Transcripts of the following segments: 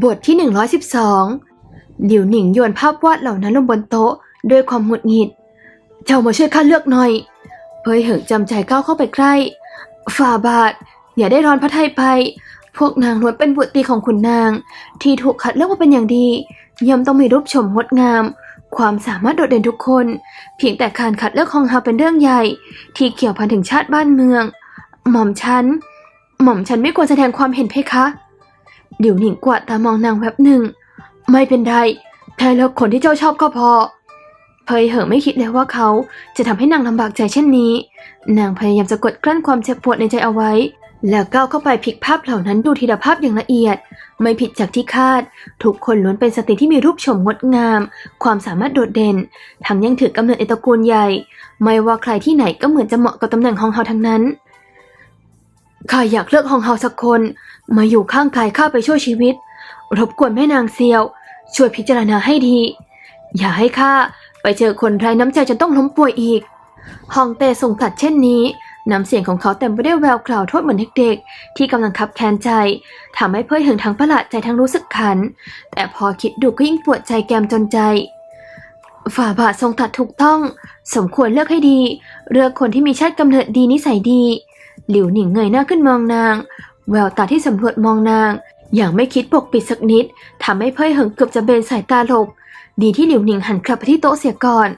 บทที่ 112 หลิวหนิงโยนภาพวาดเหล่านั้นลงบนโต๊ะ ด้วยความหงุดหงิด เจ้ามาช่วยข้าเลือกหน่อย เพยเหิงจำใจก้าวเข้าไปใกล้ฝ่าบาท อย่าได้ร้อนพระไทยไป พวกนางล้วนเป็นบุตรีของขุนนาง ที่ถูกคัดเลือกมาเป็นอย่างดีย่อมต้องมีรูปชมงดงาม ความสามารถโดดเด่นทุกคน เพียงแต่การคัดเลือกของฮาเป็นเรื่องใหญ่ ที่เกี่ยวพันถึงชาติบ้านเมือง หม่อมฉัน หม่อมฉันไม่ควรแสดงความเห็นเพคะ เดี๋ยวหนิงกวาดตามองนางแวบหนึ่ง ไม่เป็นไรแค่เลือกคนที่เจ้าชอบก็พอ เพยเหอะไม่คิดเลยว่าเขาจะทำให้นางลำบากใจเช่นนี้ นางพยายามจะกดกลั้นความเจ็บปวดในใจเอาไว้ แล้วก้าวเข้าไปพลิกภาพเหล่านั้นดูทีละภาพอย่างละเอียด ไม่ผิดจากที่คาด ทุกคนล้วนเป็นสตรีที่มีรูปโฉมงดงาม ความสามารถโดดเด่น ทั้งยังถือกำเนิดในตระกูลใหญ่ ไม่ว่าใครที่ไหนก็เหมือนจะเหมาะกับตำแหน่งฮองเฮาทั้งนั้น ข้าอยากเลือกฮองเฮาสักคน มาอยู่ข้างกายข้าไปช่วยชีวิต รบกวนแม่นางเซียว ช่วยพิจารณาให้ดี อย่าให้ข้าไปเจอคนไร้น้ำใจจนต้องล้มป่วยอีก ฮองเต้ส่งตัดเช่นนี้น้ำเสียงของเขาเต็มไปด้วยแววกล่าวโทษเหมือนเด็กๆ ที่กำลังคับแค้นใจทำให้เพื่อนหึงทั้งประหลาดใจทั้งรู้สึกขัน แต่พอคิดดูก็ยิ่งปวดใจแกมจนใจ ฝ่าบาททรงตัดถูกต้อง สมควรเลือกให้ดี เลือกคนที่มีชาติกำเนิดดีนิสัยดี หลิวหนิงเงยหน้าขึ้นมองนาง แววตาที่สำรวจมองนาง อย่างไม่คิดปกปิดสักนิดทำให้เพ่ยเหิงเกือบจะเบนสายตาหลบ ดีที่หลิวหนิงหันกลับไปที่โต๊ะเสียก่อน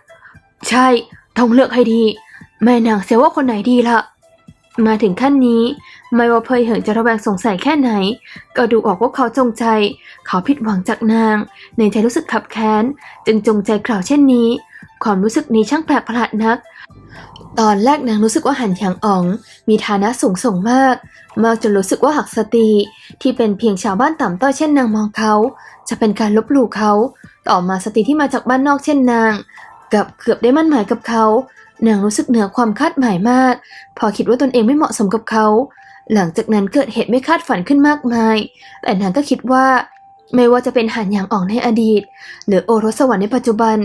ใช่ ต้องเลือกให้ดี แม่นางเสียว่าคนไหนดีละมาถึงขั้นนี้ ไม่ว่าเพยเหิงจะระแวงสงสัยแค่ไหน ก็ดูออกว่าเขาจงใจ เขาผิดหวังจากนาง ในใจรู้สึกขับแค้น จึงจงใจกล่าวเช่นนี้ ความรู้สึกนี้ช่างแปลกประหลาดนัก ตอนแรกนางรู้สึกว่าหันหยางอ๋อง มีฐานะสูงส่งมาก มากจนรู้สึกว่าหักสตรีที่เป็นเพียงชาวบ้านต่ำต้อยเช่นนางมองเขา จะเป็นการลบหลู่เขา ต่อมาสตรีที่มาจากบ้านนอกเช่นนาง กับเกือบได้มั่นหมายกับเขา นางรู้สึกเหนือความคาดหมายมาก พอคิดว่าตนเองไม่เหมาะสมกับเขา หลังจากนั้นเกิดเหตุไม่คาดฝันขึ้นมากมาย แต่นางก็คิดว่า ไม่ว่าจะเป็นหันหยางอ่องในอดีต หรือโอรสสวรรค์ในปัจจุบัน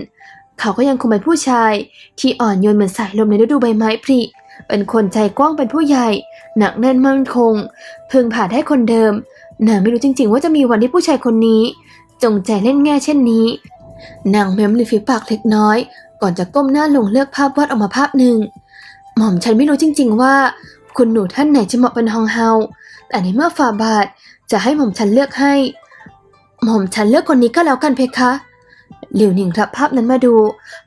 เขาก็ยังคงเป็นผู้ชาย ที่อ่อนโยนเหมือนสายลมในฤดูใบไม้ผลิ เป็นคนใจกว้างเป็นผู้ใหญ่ หนักแน่นมั่นคง พึงผ่านได้คนเดิมนางไม่รู้จริง ๆ ว่าจะมีวันที่ผู้ชายคนนี้ จงใจเล่นแง่เช่นนี้ นางเม้มริมฝีปากเล็กน้อย ก่อนจะก้มหน้าลงเลือกภาพวาดออกมาภาพหนึ่ง หม่อมฉันไม่รู้จริง ๆ ว่า คุณหนูท่านไหนจะเหมาะเป็นฮองเฮา แต่ในเมื่อฝ่าบาทจะให้หม่อมฉันเลือกให้ หม่อมฉันเลือกคนนี้ก็แล้วกันเพคะ หลิวหนิงรับภาพนั้นมาดู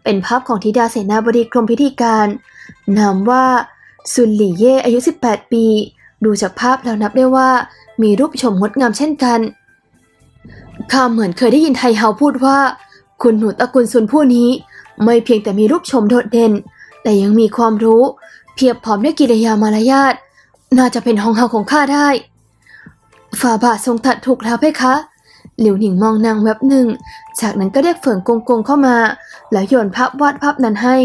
เป็นภาพของธิดาเสนาบดีกรมพิธีการ นามว่าซุนหลี่เย่อายุ 18 ปี ดูจากภาพแล้วนับได้ว่า มีรูปโฉมงดงามเช่นกันข้าเหมือนเคยได้ยินไทเฮาพูดว่า คุณหนูตระกูลซุนผู้นี้ ไม่เพียงแต่มีรูปโฉมโดดเด่น แต่ยังมีความรู้ เพียบพร้อมด้วยกิริยามารยาทน่าจะเป็นฮองเฮาของข้าได้ฝ่าบาททรงตัดถูกแล้วเพคะ หลิวหนิงมองนางแวบหนึ่ง จากนั้นก็เรียกเฟิงกงกงเข้ามา แล้วโยนภาพวาดภาพนั้นให้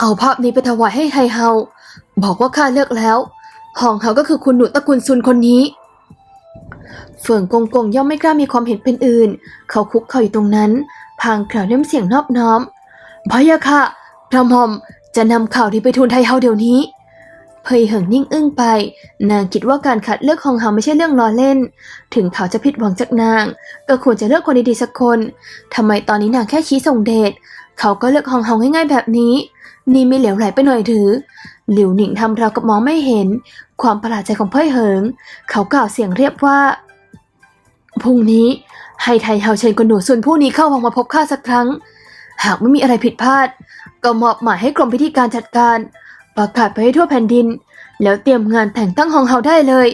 เอาภาพนี้ไปถวายให้ไทเฮา บอกว่าข้าเลือกแล้วฮองเฮาก็คือคุณหนูตระกูลซุนคนนี้เฟิงกงกงย่อมไม่กล้ามีความเห็นเป็นอื่น เขาคุกเข่าอยู่ตรงนั้น พางกล่าวด้วยน้ำเสียงนอบน้อมพะยะค่ะพระหมอมจะนำข่าวนี้ไปทูลไทเฮาเดี๋ยวนี้ เพยเหิงนิ่งอึ้งไป นางคิดว่าการคัดเลือกของเฮาไม่ใช่เรื่องล้อเล่น ถึงเขาจะผิดหวังจากนาง ก็ควรจะเลือกคนดีๆสักคนทำไมตอนนี้นางแค่ชี้ส่งเดชเขาก็เลือกฮองเฮาง่ายๆแบบนี้ นี่ไม่เหลวไหลไปหน่อยหรือ หลิวหนิงทำราวกับมองไม่เห็น ความประหลาดใจของเพ่ยเหิง เขากล่าวเสียงเรียบว่าพรุ่งนี้ให้ไทเฮาเชิญคนหนูส่วนผู้นี้เข้าวังมาพบข้าสักครั้ง หากไม่มีอะไรผิดพลาด ก็มอบหมายให้กรมพิธีการจัดการ ประกาศไปให้ทั่วแผ่นดิน แล้วเตรียมงานแต่งตั้งฮองเฮาได้เลย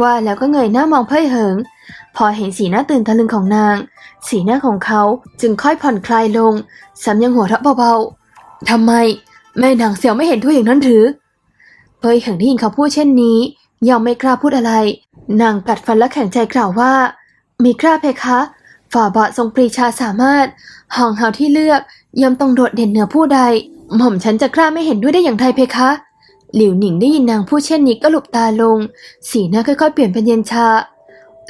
ว่าแล้วก็เงยหน้ามองเพ่ยเหิง พอเห็นสีหน้าตื่นตะลึงของนาง สีหน้าของเขาจึงค่อยผ่อนคลายลงซ้ำยังหัวเราะเบาๆทำไมแม่นางเสี่ยวไม่เห็นด้วยอย่างนั้นหรือเพ่ยเหิงได้ยินเขาพูดเช่นนี้ยังไม่กล้าพูดอะไร นางกัดฟันและแข็งใจกล่าวว่า มีกล้าเพคะฝ่าบาททรงปรีชาสามารถหองเฮาที่เลือกย่อมต้องโดดเด่นเหนือผู้ใด หม่อมฉันจะกล้าไม่เห็นด้วยได้อย่างไรเพคะ หลิวหนิงได้ยินนางพูดเช่นนี้ก็หลบตาลง สีหน้าค่อยๆ เปลี่ยนเป็นเย็นชา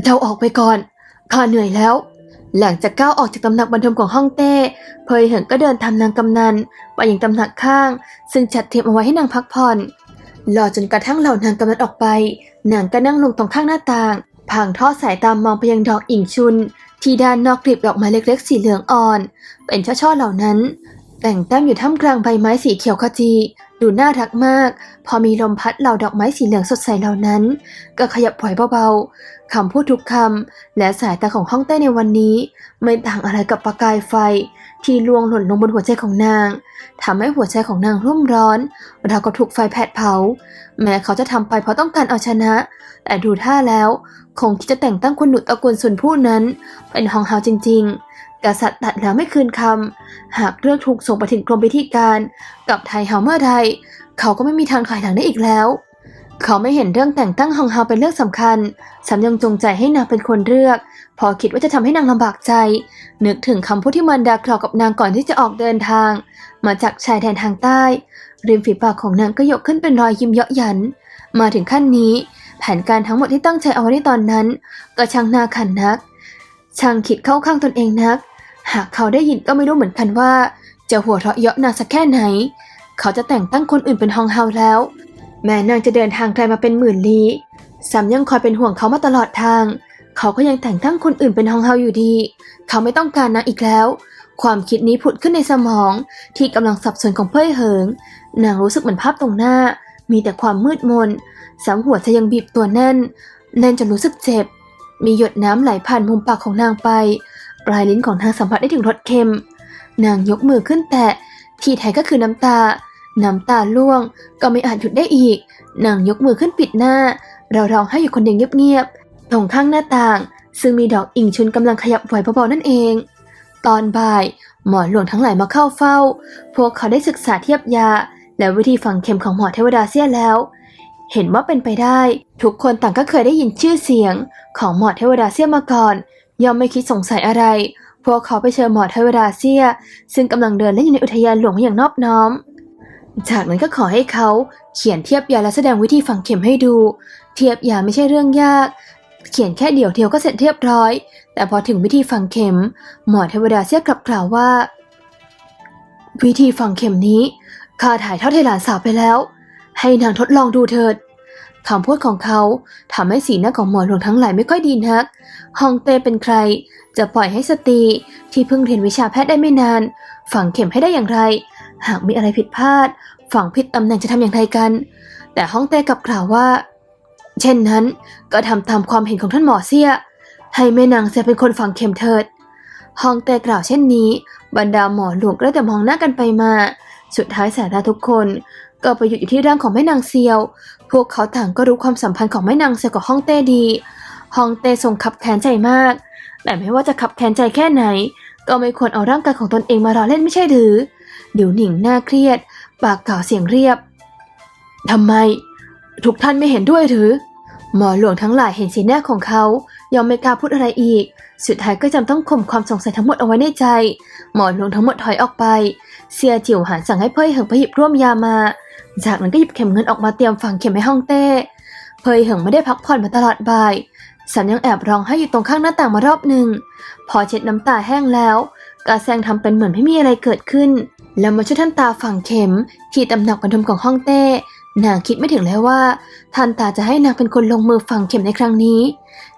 เจ้าออกไปก่อนข้าเหนื่อยแล้ว หลังจากก้าวออกจากตำหนักบรรทมของห้องเต้เพยเหิงก็เดินทำนางกำนันไปยังตำหนักข้าง ซึ่งจัดเตรียมเอาไว้ให้นางพักผ่อนรอจนกระทั่งเหล่านางกำนันออกไปนางก็นั่งลงตรงข้างหน้าต่างพางทอดสายตามมองไปยังดอกอิงชุน ที่ด้านนอกกลีบดอกไม้เล็กๆ สีเหลืองอ่อน เป็นช่อๆเหล่านั้น แต่งแต้มอยู่ท่ามกลางใบไม้สีเขียวขจี ดูน่ารักมาก พอมีลมพัดเหล่าดอกไม้สีเหลืองสดใสเหล่านั้น ก็ขยับไหวเบาๆคำพูดทุกคำและสายตาของห้องเต้ในวันนี้ ไม่ต่างอะไรกับประกายไฟ ที่ลวงหล่นลงบนหัวใจของนางทำให้หัวใจของนางรุ่มร้อนเราก็ถูกไฟแผดเผา แม้เขาจะทำไปเพราะต้องการเอาชนะ แต่ดูท่าแล้ว คงคิดจะแต่งตั้งคนหนุตระกูลส่วนผู้นั้น เป็นฮองเฮาจริง ๆ กษัตริย์ตัดแล้วไม่คืนคำ หากเรื่องถูกส่งไปถึงกรมพิธีการกับไทเฮาเมื่อใดเขาก็ไม่มีทางถอยหลังได้อีกแล้ว เขาไม่เห็นเรื่องแต่งตั้งฮองเฮาเป็นเรื่องสำคัญสำยังจงใจให้นางเป็นคนเลือก พอคิดว่าจะทำให้นางลำบากใจ นึกถึงคำพูดที่มันดากล่าวกับนางก่อนที่จะออกเดินทาง มาจากชายแดนทางใต้ ริมฝีปากของนางก็ยกขึ้นเป็นรอยยิ้มเยาะหยัน มาถึงขั้นนี้ แผนการทั้งหมดที่ตั้งใจเอาไว้ในตอนนั้น ก็ช่างน่าขันนัก ช่างคิดเข้าข้างตนเองนัก หากเขาได้ยินก็ไม่รู้เหมือนกันว่า จะหัวเราะเยาะนางสักแค่ไหน เขาจะแต่งตั้งคนอื่นเป็นฮองเฮาแล้ว แม้นางจะเดินทางไกลมาเป็นหมื่นลี้ซัมยังคอยเป็นห่วงเขามาตลอดทาง เขาก็ยังแต่งตั้งคนอื่นเป็นฮองเฮาอยู่ดี เขาไม่ต้องการนางอีกแล้ว ความคิดนี้ผุดขึ้นในสมองที่กำลังสับสนของเพ่ยเหิง นางรู้สึกเหมือนภาพตรงหน้า มีแต่ความมืดมนสามหัวใจยังบีบตัวแน่นแน่นจนรู้สึกเจ็บ มีหยดน้ำไหลผ่านมุมปากของนางไป ปลายลิ้นของนางสัมผัสได้ถึงรสเค็ม นางยกมือขึ้นแตะ ที่แท้ก็คือน้ำตา น้ำตาล่วง ก็ไม่อาจหยุดได้อีก นางยกมือขึ้นปิดหน้า เราร้องให้อยู่คนเดียวเงียบๆตรงข้างหน้าต่าง ซึ่งมีดอกอิงชุนกำลังขยับไหวเบาๆนั่นเอง ตอนบ่าย หมอหลวงทั้งหลายมาเข้าเฝ้า พวกเขาได้ศึกษาเทียบยา และวิธีฝังเข็มของหมอเทวดาเสียแล้ว เห็นว่าเป็นไปได้ ทุกคนต่างก็เคยได้ยินชื่อเสียง ของหมอเทวดาเสียมาก่อน ย่อมไม่คิดสงสัยอะไร พวกเขาไปเชิญหมอเทวดาเสีย ซึ่งกำลังเดินเล่นอยู่ในอุทยานหลวงอย่างนอบน้อม จากนั้นก็ขอให้เขาเขียนเทียบยาและแสดงวิธีฝังเข็มให้ดู เทียบยาไม่ใช่เรื่องยาก เขียนแค่เดียวเดียวก็เสร็จเรียบร้อย แต่พอถึงวิธีฝังเข็ม หมอเทวดาเสียกลับกล่าวว่า วิธีฝังเข็มนี้ข้าถ่ายทอดให้หลานสาวไปแล้ว ให้นางทดลองดูเถิดคำพูดของเขาทำให้สีหน้าของหมอหลวงทั้งหลายไม่ค่อยดีนัก ฮองเต้เป็นใคร จะปล่อยให้สตรีที่เพิ่งเรียนวิชาแพทย์ได้ไม่นาน ฝังเข็มให้ได้อย่างไร หากมีอะไรผิดพลาด ฝังผิดตำแหน่งจะทำอย่างไรกัน แต่ฮองเต้กลับกล่าวว่า เช่นนั้นก็ทำตามความเห็นของท่านหมอเสีย ให้แม่นางเสียเป็นคนฝังเข็มเถิด ฮองเต้กล่าวเช่นนี้ บรรดาหมอหลวงก็ได้แต่มองหน้ากันไปมา สุดท้ายสายตาทุกคน ก็ไปหยุดอยู่ที่ร่างของแม่นางเซียว พวกเขาต่างก็รู้ความสัมพันธ์ของแม่นางเซียวกับฮ่องเต้ดีฮ่องเต้ทรงขับแค้นใจมาก แต่ไม่ว่าจะขับแค้นใจแค่ไหน ก็ไม่ควรเอาร่างกายของตนเองมาล้อเล่นไม่ใช่หรือ เดี๋ยวหนิงหน้าเครียด ปากเก่าวเสียงเรียบทำไม ทุกท่านไม่เห็นด้วยหรือ หมอหลวงทั้งหลายเห็นสีหน้าของเขายอมไม่กล้าพูดอะไรอีก สุดท้ายก็จำต้องข่มความสงสัยทั้งหมดเอาไว้ในใจ หมอหลวงทั้งหมดถอยออกไป เสียจิ๋วหันสั่งให้เพ่ยเหิงไปหยิบร่วมยามา จากนั้นก็หยิบเข็มเงินออกมาเตรียมฝังเข็มให้ห้องเต้ เพ่ยเหิงไม่ได้พักผ่อนมาตลอดบ่ายสันยังแอบร้องไห้อยู่ตรงข้างหน้าต่างมารอบหนึ่ง พอเช็ดน้ำตาแห้งแล้ว กาแซงทำเป็นเหมือนไม่มีอะไรเกิดขึ้น แล้วมาช่วยท่านตาฝังเข็ม ที่ตำหนักบรรทมของห้องเต้ นางคิดไม่ถึงเลยว่า ท่านตาจะให้นางเป็นคนลงมือฝังเข็มในครั้งนี้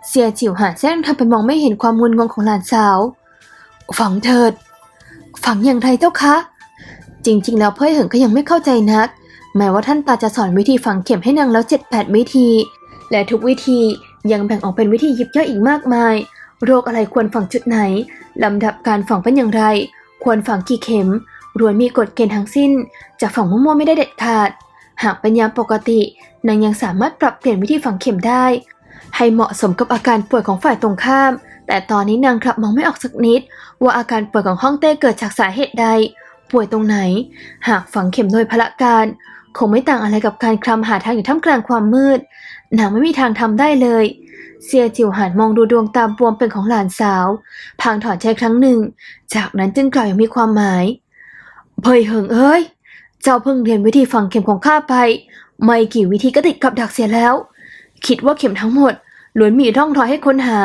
เสียจิ๋วหานแซงทำเป็นมองไม่เห็นความงุนงงของหลานสาว ฝังเถิด ฝังอย่างไรเจ้าคะ จริง ๆ แล้วเพ่อเหิงก็ยังไม่เข้าใจนัก แม้ว่าท่านตาจะสอนวิธีฝังเข็มให้นางแล้วเจ็ดแปดวิธี และทุกวิธียังแบ่งออกเป็นวิธียิบย่อยอีกมากมาย โรคอะไรควรฝังจุดไหน ลำดับการฝังเป็นอย่างไร ควรฝังกี่เข็มรวนมีกฎเกณฑ์ทั้งสิ้น จะฝังมั่วๆไม่ได้เด็ดขาด หากเป็นยามปกติ นางยังสามารถปรับเปลี่ยนวิธีฝังเข็มได้ ให้เหมาะสมกับอาการป่วยของฝ่ายตรงข้าม แต่ตอนนี้นางกลับมองไม่ออกสักนิด ว่าอาการป่วยของห้องเต้เกิดจากสาเหตุใด ป่วยตรงไหน หากฝังเข็มโดยพละการ คงไม่ต่างอะไรกับการคลำหาทางอยู่ท่ามกลางความมืด นางไม่มีทางทำได้เลยเสียจิ๋วหันมองดูดวงตาบวมเป็นของหลานสาว พางถอนใจครั้งหนึ่ง จากนั้นจึงกล่าวอย่างมีความหมายเพยเหิงเอ้ย เจ้าเพิ่งเรียนวิธีฝังเข็มของข้าไป ไม่กี่วิธีก็ติดกับดักเสียแล้ว คิดว่าเข็มทั้งหมดล้วนมีร่องรอยให้ค้นหา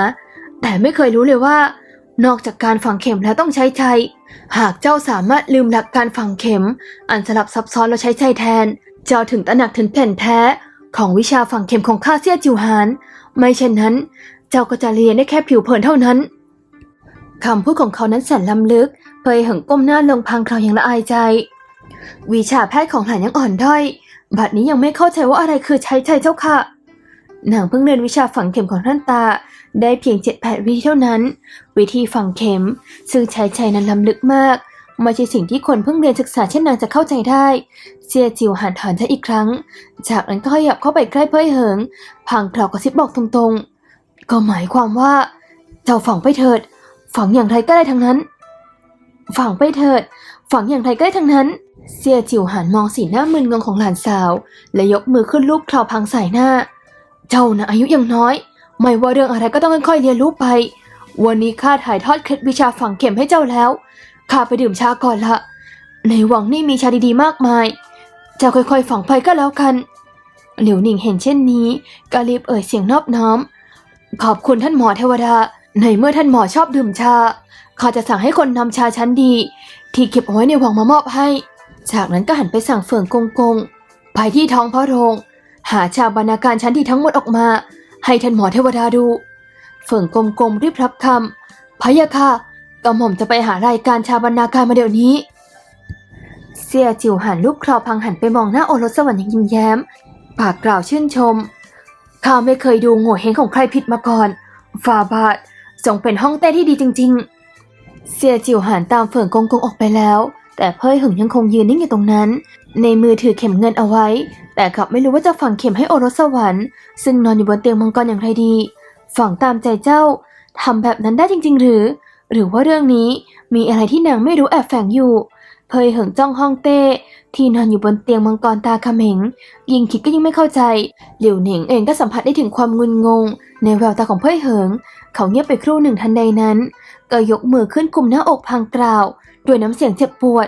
แต่ไม่เคยรู้เลยว่า นอกจากการฝังเข็มแล้วต้องใช้ใจ หากเจ้าสามารถลืมหลักการฝังเข็ม อันสลับซับซ้อนแล้วใช้ใจแทน เจ้าถึงตระหนักถึงแผ่นแท้ ของวิชาฝังเข็มของข้าเสียจิวหาน ไม่เช่นนั้น เจ้าก็จะเรียนได้แค่ผิวเผินเท่านั้น คำพูดของเขานั้นแสนล้ำลึกเพยหิงก้มหน้าลงพังคราวอย่างละอายใจ วิชาแพทย์ของหลานยังอ่อนด้อย บัดนี้ยังไม่เข้าใจว่าอะไรคือใช้ใจเจ้าค่ะนางเพิ่งเรียนวิชาฝังเข็มของท่านตา ได้เพียงเจ็ดแปดวิธีเท่านั้น วิธีฝังเข็ม ซึ่งใช้ใจนั้นล้ำลึกมาก ไม่ใช่สิ่งที่คนเพิ่งเรียนศึกษาเช่นนางจะเข้าใจได้เสียจิวหันถอนเธออีกครั้ง จากนั้นก็ขยับเข้าไปใกล้เพื่อเหิงพลางกล่าวกระซิบบอกตรงๆ ก็หมายความว่า เจ้าฝังไปเถิด ฝังอย่างไรก็ได้ทั้งนั้น ฝังไปเถิด ฝังอย่างไรก็ได้ทั้งนั้นเสียจิวหันมองสีหน้ามึนงงของหลานสาว และยกมือขึ้นลูบคลอพังใส่หน้า เจ้านะอายุยังน้อย ไม่ว่าเรื่องอะไรก็ต้องค่อยๆเรียนรู้ไป วันนี้ข้าถ่ายทอดเคล็ดวิชาฝังเข็มให้เจ้าแล้ว ข้าไปดื่มชาก่อนละ ในวังนี่มีชาดีๆมากมาย เจ้าค่อยๆฝังไปก็แล้วกันหลิวหนิงเห็นเช่นนี้ก็รีบเอ่ยเสียงนอบน้อม ขอบคุณท่านหมอเทวดา ในเมื่อท่านหมอชอบดื่มชา ข้าจะสั่งให้คนนำชาชั้นดี ที่เก็บเอาไว้ในวังมามอบให้ จากนั้นก็หันไปสั่งเฟิงกงกงไปที่ท้องพระโรง หาชาบรรณาการชั้นดีทั้งหมดออกมา ให้ท่านหมอเทวดาดู เฟิงกงกงรีบรับคำพะยะค่ะกระหม่อมจะไปหารายการชาบรรณาการมาเดี๋ยวนี้ เสี่ยจิ๋วหันลูกคราวพังหันไปมองหน้าโอรสสวรรค์อย่างยิ้มแย้ม ปากกล่าวชื่นชม ข้าไม่เคยดูโง่เฮงของใครผิดมาก่อนฟาบาททรงเป็นห้องเต้ที่ดีจริง ๆ เสี่ยจิ๋วหันตามเฟิงกงกงออกไปแล้ว แต่เพ่ยหึงยังคงยืนนิ่งอยู่ตรงนั้น ในมือถือเข็มเงินเอาไว้ แต่กลับไม่รู้ว่าจะฝังเข็มให้โอรสสวรรค์ซึ่งนอนอยู่บนเตียงมังกรอย่างไรดี ฝังตามใจเจ้าทำแบบนั้นได้จริง ๆ หรือ หรือว่าเรื่องนี้มีอะไรที่นางไม่รู้แอบแฝงอยู่ เพยเหิงจ้องห้องเต้ที่นอนอยู่บนเตียงมังกรตาเขม็งยิ่งคิดก็ยิ่งไม่เข้าใจ หลิวหนิงเองก็สัมผัสได้ถึงความงุนงง ในแววตาของเพยเหิง เขาเงียบไปครู่หนึ่งทันใดนั้น ก็ยกมือขึ้นกุมหน้าอกพลางกล่าว ด้วยน้ำเสียงเจ็บปวด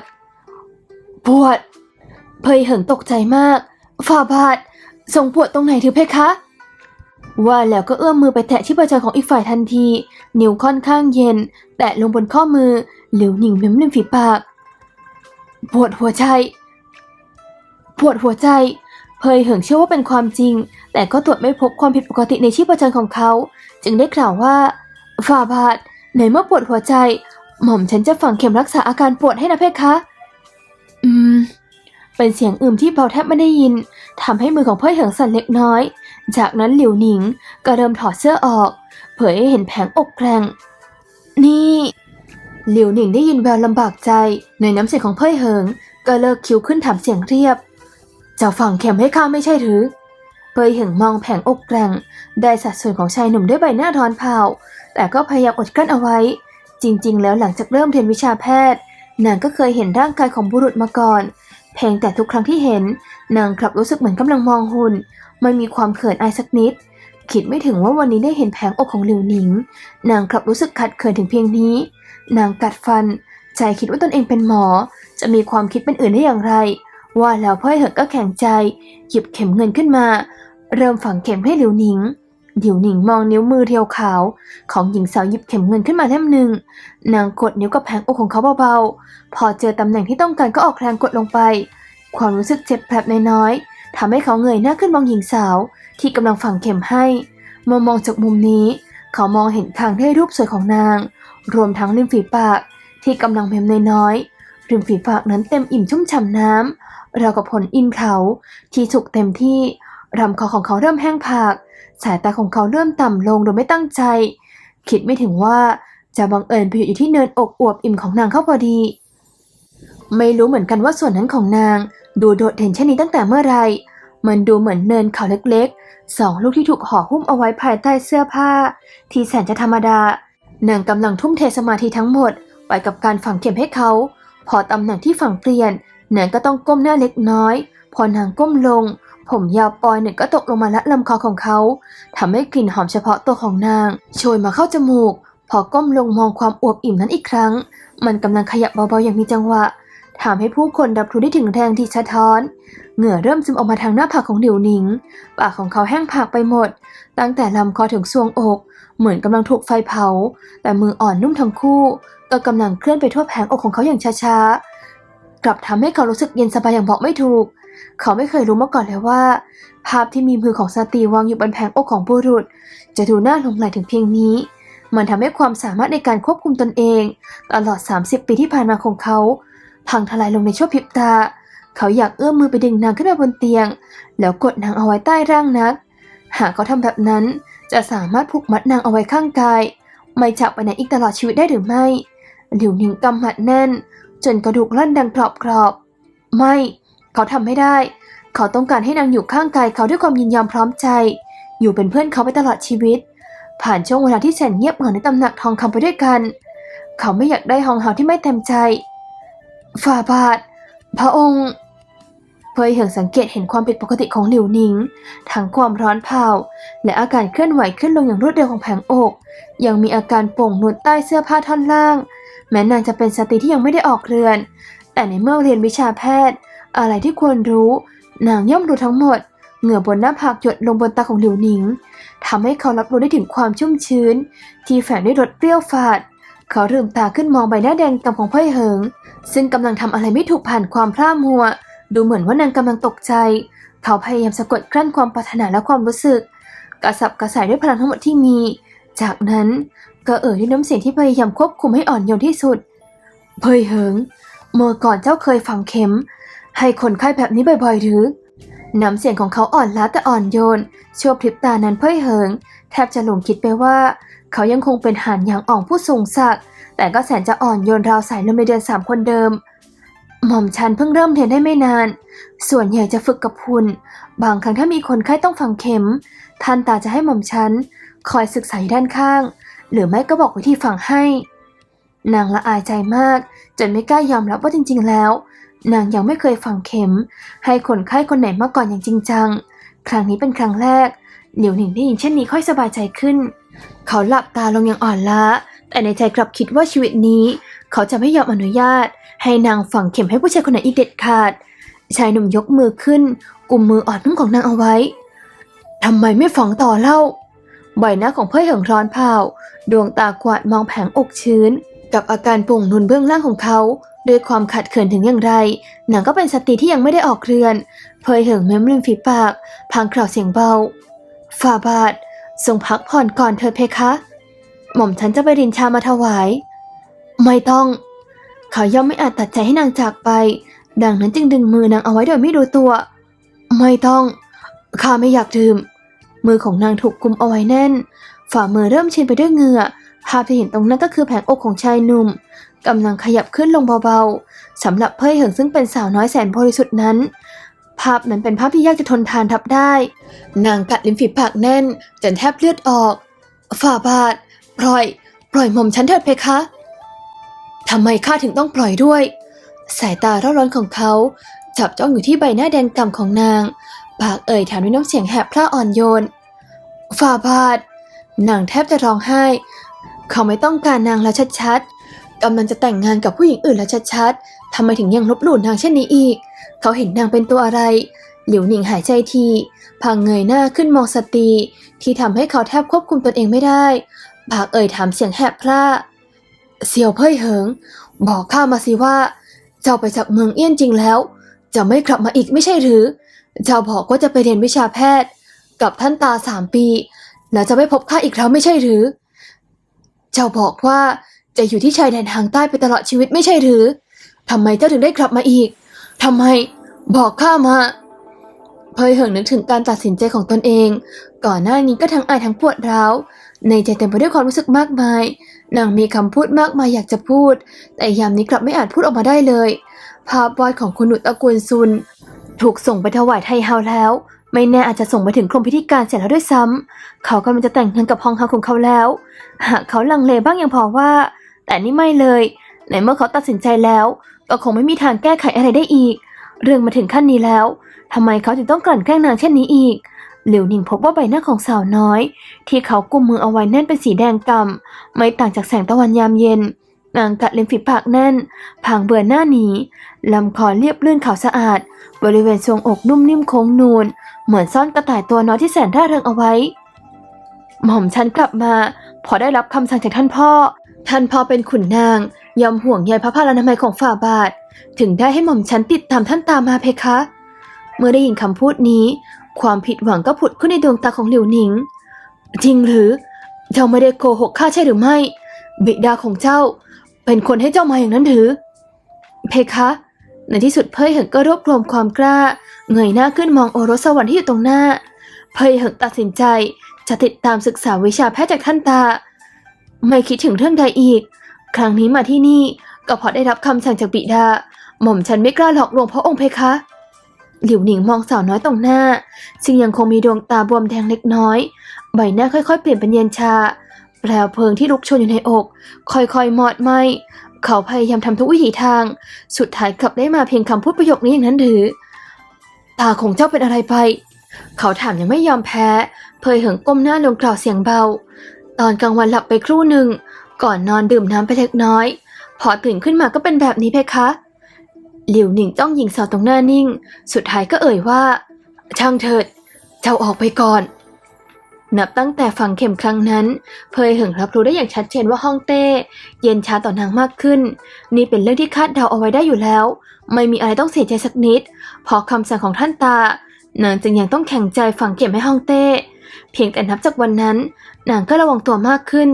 ปวด เพยเหิงตกใจมาก ฝ่าบาททรงปวดตรงไหนถือเพคะ ว่าแล้วก็เอื้อมมือไปแตะที่ประจอยของอีกฝ่ายทันที นิ้วค่อนข้างเย็น แตะลงบนข้อมือหลิวหนิงเม้มริมฝีปาก ปวดหัวใจ ปวดหัวใจ เพยเหิงเชื่อว่าเป็นความจริง แต่ก็ตรวจไม่พบความผิดปกติในชีพจรของเขา จึงได้กล่าวว่า ฝ่าบาทในเมื่อปวดหัวใจ หม่อมฉันจะฝังเข็มรักษาอาการปวดให้นะเพคะ อืม เป็นเสียงอึมที่เบาแทบไม่ได้ยินทำให้มือของเพ่อเหิงสั่นเล็กน้อย จากนั้นหลิวหนิงก็เริ่มถอดเสื้อออก เผยให้เห็นแผงอกแกร่ง นี่หลิวหนิงได้ยินแววลำบากใจ ในน้ำเสียงของเพ่อเหิง ก็เลิกคิ้วขึ้นถามเสียงเรียบเจะฝังเข็มให้ข้าไม่ใช่หรือเปยเหิงมองแผงอกแกร่ง ได้สัดส่วนของชายหนุ่มด้วยใบหน้าร้อนเผาแต่ก็พยายามอดกลั้นเอาไว้ จริง ๆ แล้วหลังจากเริ่มเรียนวิชาแพทย์นางก็เคยเห็นร่างกายของบุรุษมาก่อน เพียงแต่ทุกครั้งที่เห็น นางกลับรู้สึกเหมือนกำลังมองหุ่นไม่มีความเขินอายสักนิด คิดไม่ถึงว่าวันนี้ได้เห็นแผงอกของหลิวหนิง นางกลับรู้สึกขัดเขินถึงเพียงนี้ นางกัดฟัน ใจคิดว่าตนเองเป็นหมอ จะมีความคิดเป็นอื่นได้อย่างไร ว่าแล้วพ่อเหอะก็แข็งใจ หยิบเข็มเงินขึ้นมา เริ่มฝังเข็มให้หลิวหนิง หลิวหนิงมองนิ้วมือเรียวขาว ของหญิงสาวหยิบเข็มเงินขึ้นมาเล่มหนึ่งนางกดนิ้วกับแผงอกของเขาเบาๆ พอเจอตำแหน่งที่ต้องการก็ออกแรงกดลงไป ความรู้สึกเจ็บแผลบน้อยๆทำให้เขาเงยหน้าขึ้นมองหญิงสาว ที่กำลังฝังเข็มให้เมื่อมองจากมุมนี้ เขามองเห็นคางที่รูปสวยของนาง รวมทั้งริมฝีปากที่กำลังเพ็มน้อยๆริมฝีปากนั้นเต็มอิ่มชุ่มฉ่ำน้ำราวกับผลอินเขาที่สุกเต็มที่ลำคอของเขาเริ่มแห้งผาก สายตาของเขาเริ่มต่ำลงโดยไม่ตั้งใจ คิดไม่ถึงว่าจะบังเอิญไปอยู่ที่เนินอกอวบอิ่มของนางเข้าพอดี ไม่รู้เหมือนกันว่าส่วนนั้นของนาง ดูโดดเด่นเช่นนี้ตั้งแต่เมื่อไหรมันดูเหมือนเนินเขาเล็กๆ สองลูกที่ถูกห่อหุ้มเอาไว้ภายใต้เสื้อผ้า ที่แสนจะธรรมดานางกำลังทุ่มเทสมาธิทั้งหมด ไปกับการฝังเข็มให้เขา พอตำแหน่งที่ฝังเปลี่ยนนางก็ต้องก้มหน้าเล็กน้อย พอนางก้มลง ผมยาวปลอยหนึ่งก็ตกลงมาละลำคอของเขาทำให้กลิ่นหอมเฉพาะตัวของนางโชยมาเข้าจมูก พอก้มลงมองความอวบอิ่มนั้นอีกครั้ง มันกำลังขยับเบาๆอย่างมีจังหวะทำให้ผู้คนรับรู้ได้ถึงแรงที่สะท้อน เหงื่อเริ่มซึมออกมาทางหน้าผากของหลิวหนิง ปากของเขาแห้งผากไปหมด ตั้งแต่ลำคอถึงซวงอก เหมือนกำลังถูกไฟเผา แต่มืออ่อนนุ่มทั้งคู่ ก็กำลังเคลื่อนไปทั่วแผงอกของเขาอย่างช้าๆ กลับทำให้เขารู้สึกเย็นสบายอย่างบอกไม่ถูก เขาไม่เคยรู้มาก่อนเลยว่า ภาพที่มีมือของสตีวางอยู่บนแผงอกของบุรุษ จะดูน่าหลงใหลถึงเพียงนี้ มันทำให้ความสามารถในการควบคุมตนเอง ตลอด 30 ปีที่ผ่านมาของเขา พังทลายลงในชั่วพริบตา เขาอยากเอื้อมมือไปดึงนางขึ้นมาบนเตียง แล้วกดนางเอาไว้ใต้ร่างนัก หากเขาทำแบบนั้นจะสามารถผูกมัดนางเอาไว้ข้างกาย ไม่จากไปไหนอีกตลอดชีวิตได้หรือไม่หลิวหนิงกำหมัดแน่น จนกระดูกลั่นดังกรอบกรอบๆไม่ เขาทำไม่ได้ เขาต้องการให้นางอยู่ข้างกายเขาด้วยความยินยอมพร้อมใจ อยู่เป็นเพื่อนเขาไปตลอดชีวิต ผ่านช่วงเวลาที่แสนเงียบเหงาในตำหนักทองคำไปด้วยกัน เขาไม่อยากได้ฮองเฮาที่ไม่เต็มใจ ฝ่าบาท พระองค์เพยเหิงสังเกตเห็นความผิดปกติของหลิวหนิง ทั้งความร้อนเผาและอาการเคลื่อนไหวขึ้นลงอย่างรวดเร็วของแผงอก ยังมีอาการโป่งหนุนใต้เสื้อผ้าท่อนล่าง แม้นางจะเป็นสตรีที่ยังไม่ได้ออกเรือน แต่ในเมื่อเรียนวิชาแพทย์ อะไรที่ควรรู้ นางย่อมรู้ทั้งหมด เหงื่อบนหน้าผากหยดลงบนตาของหลิวหนิงทำให้เขารับรู้ได้ถึงความชุ่มชื้น ที่แฝงด้วยรสเปรี้ยวฝาด เขาลืมตาขึ้นมองใบหน้าแดงกำของเพ่ยเหิง ซึ่งกำลังทำอะไรไม่ถูกผ่านความพร่ามัว ดูเหมือนว่านางกำลังตกใจ เขาพยายามสะกดกลั้นความปรารถนาและความรู้สึก กระสับกระส่ายด้วยพลังทั้งหมดที่มี จากนั้นก็เอ่ยด้วยน้ำเสียงที่พยายามควบคุมให้อ่อนโยนที่สุด เพยเหิง เมื่อก่อนเจ้าเคยฝังเข็ม ให้คนไข้แบบนี้บ่อยๆหรือน้ำเสียงของเขาอ่อนล้าแต่อ่อนโยน ชั่วพริบตานั้นเพ่ยเหิง แทบจะหลงคิดไปว่า เขายังคงเป็นหานยางอ่องผู้ทรงศักดิ์แต่ก็แสนจะอ่อนโยนราวสายลมในเดือนสามคนเดิม หม่อมฉันเพิ่งเริ่มเรียนได้ไม่นาน ส่วนใหญ่จะฝึกกับคุณ บางครั้งถ้ามีคนไข้ต้องฝังเข็ม ท่านตาจะให้หม่อมฉันคอยศึกษาด้านข้าง หรือไม่ก็บอกวิธีฝังให้ นางละอายใจมาก จนไม่กล้ายอมรับว่าจริง ๆ แล้ว นางยังไม่เคยฝังเข็ม ให้คนไข้คนไหนมาก่อนอย่างจริงจัง ครั้งนี้เป็นครั้งแรก เหลียวหนิงได้ยินเช่นนี้ค่อยสบายใจขึ้น เขาหลับตาลงอย่างอ่อนล้า แต่ในใจกลับคิดว่าชีวิตนี้ เขาจะไม่ยอมอนุญาต ให้นางฝังเข็มให้ผู้ชายคนไหนอีกเด็ดขาด ชายหนุ่มยกมือขึ้นกุมมืออ่อนนุ่มของนางเอาไว้ทำไมไม่ฝังต่อเล่า ใบหน้าของเพื่อเหิงร้อนเผาดวงตากวาดมองแผงอกชื้น กับอาการป่งนุนเบื้องล่างของเขาด้วยความขัดเขินถึงอย่างไร นางก็เป็นสตรีที่ยังไม่ได้ออกเรือน เพยเหิงเม้มริมฝีปากพลางกล่าวเสียงเบาฝ่าบาททรงพักผ่อนก่อนเถิดเพคะ หม่อมฉันจะไปรินชามาถวาย ไม่ต้อง เขาย่อมไม่อาจตัดใจให้นางจากไป ดังนั้นจึงดึงมือนางเอาไว้โดยไม่รู้ตัว ไม่ต้อง ข้าไม่อยากดื่ม มือของนางถูกกุมเอาไว้แน่น ฝ่ามือเริ่มชินไปด้วยเหงื่อ ภาพที่เห็นตรงนั้นก็คือแผงอกของชายหนุ่มกำลังขยับขึ้นลงเบาๆสำหรับเพ่ยเหิงซึ่งเป็นสาวน้อยแสนบริสุทธิ์นั้น ภาพนั้นเป็นภาพที่ยากจะทนทานทับได้ นางกัดลิ้นฝีปากแน่นจนแทบเลือดออกฝ่าบาทปล่อย ปล่อยหม่อมฉันเถิดเพคะทำไมข้าถึงต้องปล่อยด้วย สายตาเร่าร้อนของเขาจับจ้องอยู่ที่ใบหน้าแดงกำของนาง ปากเอ่ยถามด้วยน้ำเสียงแหบพร่าอ่อนโยนฝ่าบาทนางแทบจะร้องไห้ เขาไม่ต้องการนางแล้วชัดๆกำลังจะแต่งงานกับผู้หญิงอื่นแล้วชัดๆทำไมถึงยังลบหลู่นางเช่นนี้อีก เขาเห็นนางเป็นตัวอะไร หลิวหนิงหายใจทีพางเงยหน้าขึ้นมองสตรีที่ทำให้เขาแทบควบคุมตนเองไม่ได้ปากเอ่ยถามเสียงแหบพร่าเสี่ยวเพ่ยเหิง บอกข้ามาสิว่า เจ้าไปจากเมืองเอี้ยนจริงแล้ว จะไม่กลับมาอีกไม่ใช่หรือ เจ้าบอกว่าจะไปเรียนวิชาแพทย์ กับท่านตาสามปี แล้วจะไม่พบข้าอีกแล้วไม่ใช่หรือ เจ้าบอกว่าจะอยู่ที่ชายแดนทางใต้ไปตลอดชีวิตไม่ใช่หรือทำไมเจ้าถึงได้กลับมาอีกทำไมบอกข้ามาเพยเหิงนึกถึงการตัดสินใจของตนเอง ก่อนหน้านี้ก็ทั้งอายทั้งปวดร้าว ในใจเต็มไปด้วยความรู้สึกมากมาย นางมีคำพูดมากมายอยากจะพูด แต่ยามนี้กลับไม่อาจพูดออกมาได้เลย ภาพวาดของคุณหนุตระกูลซุน ถูกส่งไปถวายไทเฮาแล้ว ไม่แน่อาจจะส่งไปถึงกรมพิธีการเสร็จแล้วด้วยซ้ำเขากำลังจะแต่งงานกับฮองเฮาของเขาแล้ว หากเขาลังเลบ้างยังพอว่า แต่นี่ไม่เลยในเมื่อเขาตัดสินใจแล้ว ก็คงไม่มีทางแก้ไขอะไรได้อีก เรื่องมาถึงขั้นนี้แล้วทำไมเขาถึงต้องกลั่นแกล้งนางเช่นนี้อีกหลิวหนิงพบว่าใบหน้าของสาวน้อย ที่เขากุมมือเอาไว้แน่นเป็นสีแดงกำ่ำไม่ต่างจากแสงตะวันยามเย็น นางกัดริมฝีปากแน่นผางเบื่อหน้าหนีลำคอเรียบลื่นขาวสะอาด บริเวณทรวงอกนุ่มนิ่มโค้งนูน เหมือนซ่อนกระต่ายตัวน้อยที่แสนร่าเริงเอาไว้ หม่อมฉันกลับมา พอได้รับคำสั่งจากท่านพ่อ ท่านพ่อเป็นขุนนาง ยอมห่วงใยพระพาลานามัยของฝ่าบาท ถึงได้ให้หม่อมฉันติดตามท่านตามมาเพคะ เมื่อได้ยินคำพูดนี้ ความผิดหวังก็ผุดขึ้นในดวงตาของหลิวหนิง จริงหรือ เจ้าไม่ได้โกหกข้าใช่หรือไม่ บิดาของเจ้า เป็นคนให้เจ้ามาอย่างนั้นหรือ เพคะ ในที่สุดเพยเหิงก็รวบรวมความกล้า เงยหน้าขึ้นมองโอรสสวรรค์ที่อยู่ตรงหน้า เพยเหิงตัดสินใจจะติดตามศึกษาวิชาแพทย์จากท่านตา ไม่คิดถึงเรื่องใดอีก ครั้งนี้มาที่นี่ก็เพราะได้รับคำสั่งจากบิดา หม่อมฉันไม่กล้าหลอกลวงพระองค์เพคะ หลิวหนิงมองสาวน้อยตรงหน้า ซึ่งยังคงมีดวงตาบวมแดงเล็กน้อย ใบหน้าค่อยๆ เปลี่ยนเป็นเย็นชา แปลเพลิงที่ลุกโชนอยู่ในอก ค่อยๆมอดไหมเขาพยายามทำทุกวิถีทาง สุดท้ายกลับได้มาเพียงคำพูดประโยคนี้อย่างนั้นหรือ ตาของเจ้าเป็นอะไรไป เขาถามยังไม่ยอมแพ้ เพยเหิงก้มหน้าลงกล่าวเสียงเบา ตอนกลางวันหลับไปครู่หนึ่ง ก่อนนอนดื่มน้ำไปเล็กน้อย พอตื่นขึ้นมาก็เป็นแบบนี้เพคะ หลิวหนิงต้องยิงสาวตรงหน้านิ่ง สุดท้ายก็เอ่ยว่า ช่างเถิด เจ้าออกไปก่อน นับตั้งแต่ฝังเข็มครั้งนั้น เพยเหิงรับรู้ได้อย่างชัดเจนว่าฮ่องเต้ เย็นชาต่อนางมากขึ้น นี่เป็นเรื่องที่คาดเดาเอาไว้ได้อยู่แล้ว ไม่มีอะไรต้องเสียใจสักนิด เพอคำสั่งของท่านตานางจึงยังต้องแข่งใจฝังเข็มให้ฮ่องเต้ เพียงแต่นับจากวันนั้น นางก็ระวังตัวมากขึ้น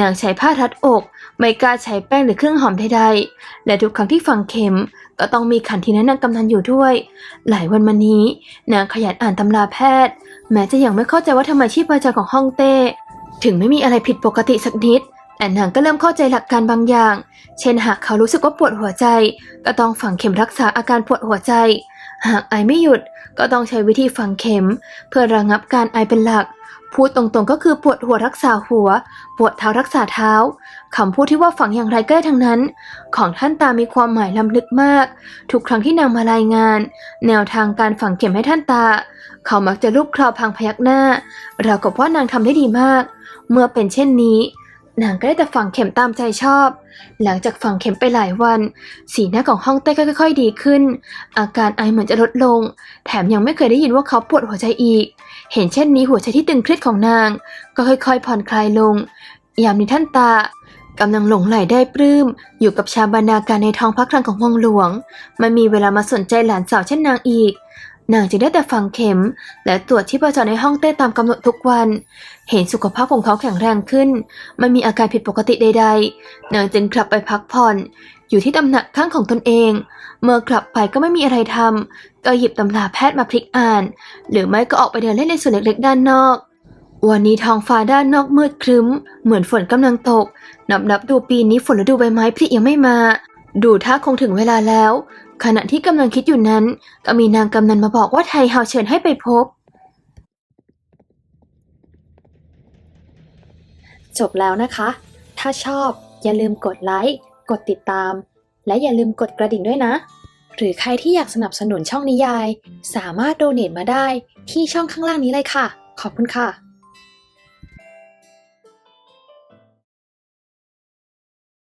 นางใช้ผ้ารัดอก ไม่กล้าใช้แป้งหรือเครื่องหอมใดๆ และทุกครั้งที่ฝังเข็มก็ต้องมีขันทีนั้นนางกำนันอยู่ด้วย หลายวันมานี้ นางขยันอ่านตำราแพทย์ แม้จะยังไม่เข้าใจว่าทำไมชีพจรของฮ่องเต้ ถึงไม่มีอะไรผิดปกติสักนิด แต่นางก็เริ่มเข้าใจหลักการบางอย่าง เช่นหากเขารู้สึกว่าปวดหัวใจ ก็ต้องฝังเข็มรักษาอาการปวดหัวใจ หากไอไม่หยุดก็ต้องใช้วิธีฝังเข็ม เพื่อระงับการไอเป็นหลัก พูดตรงๆก็คือปวดหัวรักษาหัว ปวดเท้ารักษาเท้า คำพูดที่ว่าฝังอย่างไรก็ได้ทั้งนั้น ของท่านตามีความหมายล้ำลึกมาก ทุกครั้งที่นางมารายงาน แนวทางการฝังเข็มให้ท่านตา เขามักจะรูปคลาวพลางพยักหน้า เรากับว่านางทำได้ดีมาก เมื่อเป็นเช่นนี้ นางก็ได้แต่ฝังเข็มตามใจชอบ หลังจากฝังเข็มไปหลายวัน สีหน้าของฮ่องเต้ก็ค่อยๆ ดีขึ้น อาการไอเหมือนจะลดลง แถมยังไม่เคยได้ยินว่าเขาปวดหัวใจอีก เห็นเช่นนี้หัวใจที่ตึงเครียดของนาง ก็ค่อยๆ ผ่อนคลายลง ยามนี้ท่านตา กำลังหลงไหลได้ปลื้ม อยู่กับชาบรรณาการในท้องพระคลังของวังหลวงไม่มีเวลามาสนใจหลานสาวเช่นนางอีก นางจึงได้แต่ฝังเข็ม และตรวจที่ประจรในห้องเต้ตามกำหนดทุกวัน เห็นสุขภาพของเขาแข็งแรงขึ้นไม่มีอาการผิดปกติใด ๆ นางจึงกลับไปพักผ่อน อยู่ที่ตำหนักข้างของตนเอง เมื่อกลับไปก็ไม่มีอะไรทำก็หยิบตำราแพทย์มาพลิกอ่าน หรือไม่ก็ออกไปเดินเล่นในสวนเล็กๆด้านนอก วันนี้ท้องฟ้าด้านนอกมืดครึ้ม เหมือนฝนกำลังตก นับนับดูปีนี้ฝนฤดูใบไม้ผลิยังไม่มา ดูท่าคงถึงเวลาแล้ว ขณะที่กำลังคิดอยู่นั้น ก็มีนางกำนันมาบอกว่าไทยเฮาเชิญให้ไปพบ จบแล้วนะคะ ถ้าชอบอย่าลืมกดไลค์กดติดตาม และอย่าลืมกดกระดิ่งด้วยนะ หรือใครที่อยากสนับสนุนช่องนิยาย สามารถโดเน a มาได้ที่ช่องข้างล่างนี้เลยค่ะ ขอบคุณค่ะ